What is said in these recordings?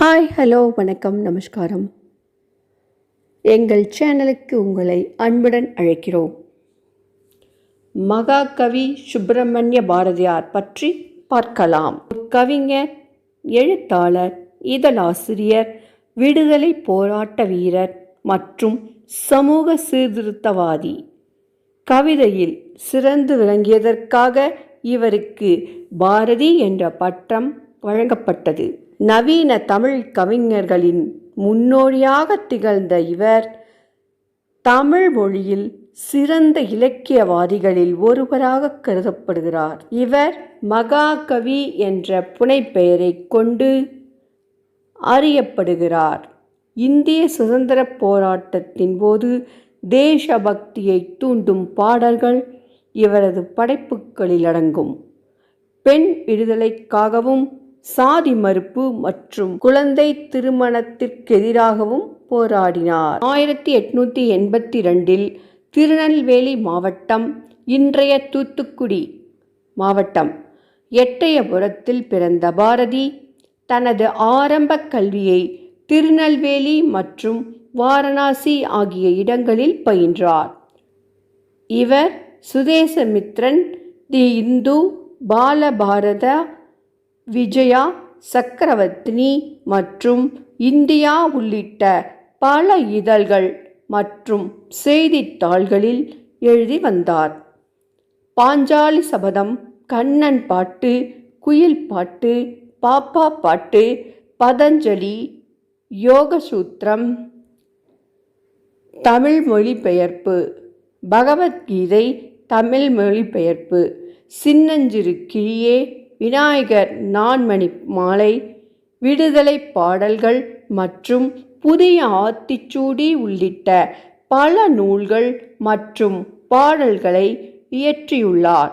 Hi hello வணக்கம் நமஸ்காரம். எங்கள் சேனலுக்கு உங்களை அன்புடன் அழைக்கிறோம். மகாகவி சுப்பிரமணிய பாரதியார் பற்றி பார்க்கலாம். கவிஞர் எழுத்தாளர் இதழாசிரியர் விடுதலை போராட்ட வீரர் மற்றும் சமூக சீர்திருத்தவாதி. கவிதையில் சிறந்து விளங்கியதற்காக இவருக்கு பாரதி என்ற பட்டம் வழங்கப்பட்டது. நவீன தமிழ் கவிஞர்களின் முன்னோடியாக திகழ்ந்த இவர் தமிழ் மொழியில் சிறந்த இலக்கியவாதிகளில் ஒருவராக கருதப்படுகிறார். இவர் மகாகவி என்ற புனைப்பெயரை கொண்டு அறியப்படுகிறார். இந்திய சுதந்திர போராட்டத்தின் போது தேசபக்தியை தூண்டும் பாடல்கள் இவரது படைப்புகளில் அடங்கும். பெண் விடுதலைக்காகவும் சாதி மறுப்பு மற்றும் குழந்தை திருமணத்திற்கு எதிராகவும் போராடினார். ஆயிரத்தி எட்நூத்தி எண்பத்தி ரெண்டில் திருநெல்வேலி மாவட்டம் இன்றைய தூத்துக்குடி மாவட்டம் எட்டயபுரத்தில் பிறந்த பாரதி தனது ஆரம்ப கல்வியை திருநெல்வேலி மற்றும் வாரணாசி ஆகிய இடங்களில் பயின்றார். இவர் சுதேசமித்ரன் தி இந்து பாலபாரத விஜயா சக்கரவர்த்தினி மற்றும் இந்தியா உள்ளிட்ட பல இதழ்கள் மற்றும் செய்தித்தாள்களில் எழுதி வந்தார். பாஞ்சாலி சபதம் கண்ணன் பாட்டு குயில் பாட்டு பாப்பா பாட்டு பதஞ்சலி யோகசூத்திரம் தமிழ் மொழிபெயர்ப்பு பகவத்கீதை தமிழ் மொழிபெயர்ப்பு சின்னஞ்சிறு கிளியே விநாயகர் நான்மணி மாலை விடுதலை பாடல்கள் மற்றும் புதிய ஆத்திச்சூடி உள்ளிட்ட பல நூல்கள் மற்றும் பாடல்களை இயற்றியுள்ளார்.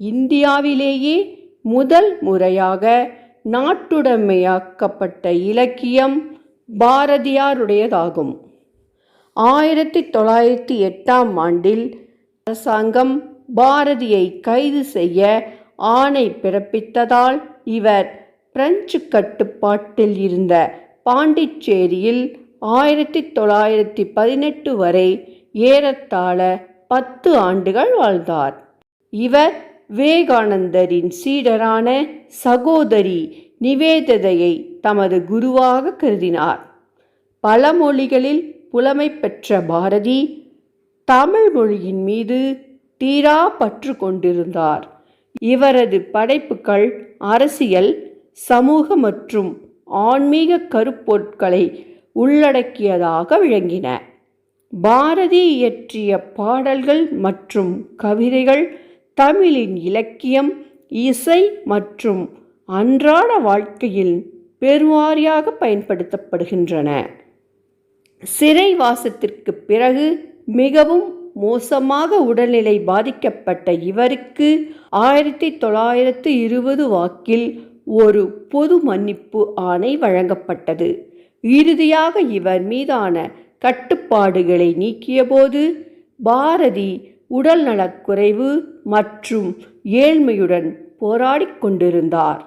இந்தியாவிலேயே முதல் முறையாக நாட்டுடைமையாக்கப்பட்ட இலக்கியம் பாரதியாருடையதாகும். ஆயிரத்தி தொள்ளாயிரத்தி எட்டாம் ஆண்டில் அரசாங்கம் பாரதியை கைது செய்ய ஆணை பிறப்பித்ததால் இவர் பிரெஞ்சு கட்டுப்பாட்டில் இருந்த பாண்டிச்சேரியில் ஆயிரத்தி தொள்ளாயிரத்தி பதினெட்டு வரை ஏறத்தாழ பத்து ஆண்டுகள் வாழ்ந்தார். இவர் விவேகானந்தரின் சீடரான சகோதரி நிவேததையை தமது குருவாக கருதினார். பல மொழிகளில் புலமை பெற்ற பாரதி தமிழ் மொழியின் மீது தீரா பற்று கொண்டிருந்தார். இவரது படைப்புகள் அரசியல் சமூக மற்றும் ஆன்மீக கருப்பொருட்களை உள்ளடக்கியதாக விளங்கின. பாரதி இயற்றிய பாடல்கள் மற்றும் கவிதைகள் தமிழின் இலக்கியம் இசை மற்றும் அன்றாட வாழ்க்கையில் பெருவாரியாக பயன்படுத்தப்படுகின்றன. சிறைவாசத்திற்கு பிறகு மிகவும் மோசமாக உடல்நிலை பாதிக்கப்பட்ட இவருக்கு ஆயிரத்தி தொள்ளாயிரத்து இருபது வாக்கில் ஒரு பொது மன்னிப்பு ஆணை வழங்கப்பட்டது. இறுதியாக இவர் மீதான கட்டுப்பாடுகளை நீக்கியபோது பாரதி உடல் நலக்குறைவு மற்றும் ஏழ்மையுடன் போராடி கொண்டிருந்தார்.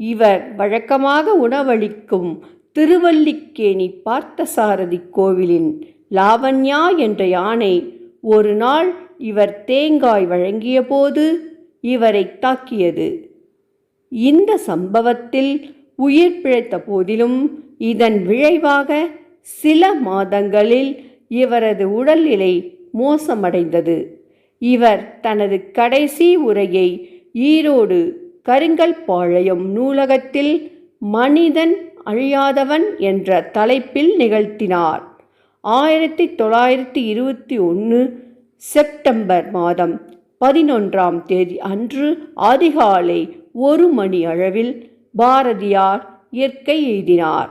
இவர் வழக்கமாக உணவளிக்கும் திருவல்லிக்கேணி பார்த்தசாரதி கோவிலின் லாவண்யா என்ற யானை ஒரு நாள் இவர் தேங்காய் வழங்கியபோது இவரை தாக்கியது. இந்த சம்பவத்தில் உயிர் பிழைத்த போதிலும் இதன் விளைவாக சில மாதங்களில் இவரது உடல்நிலை மோசமடைந்தது. இவர் தனது கடைசி உரையை ஈரோடு கருங்கல் பாளையம் நூலகத்தில் மனிதன் அழியாதவன் என்ற தலைப்பில் நிகழ்த்தினார். ஆயிரத்தி தொள்ளாயிரத்தி இருபத்தி ஒன்று செப்டம்பர் மாதம் பதினொன்றாம் தேதி அன்று அதிகாலை ஒரு மணி அளவில் பாரதியார் இயற்கை எழுதினார்.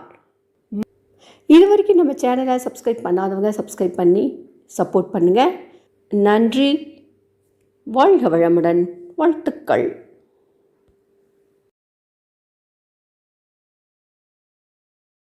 இது வரைக்கும் நம்ம சேனலை சப்ஸ்கிரைப் பண்ணாதவங்க சப்ஸ்கிரைப் பண்ணி சப்போர்ட் பண்ணுங்கள் நன்றி. வாழ்க வளமுடன். வாழ்த்துக்கள்.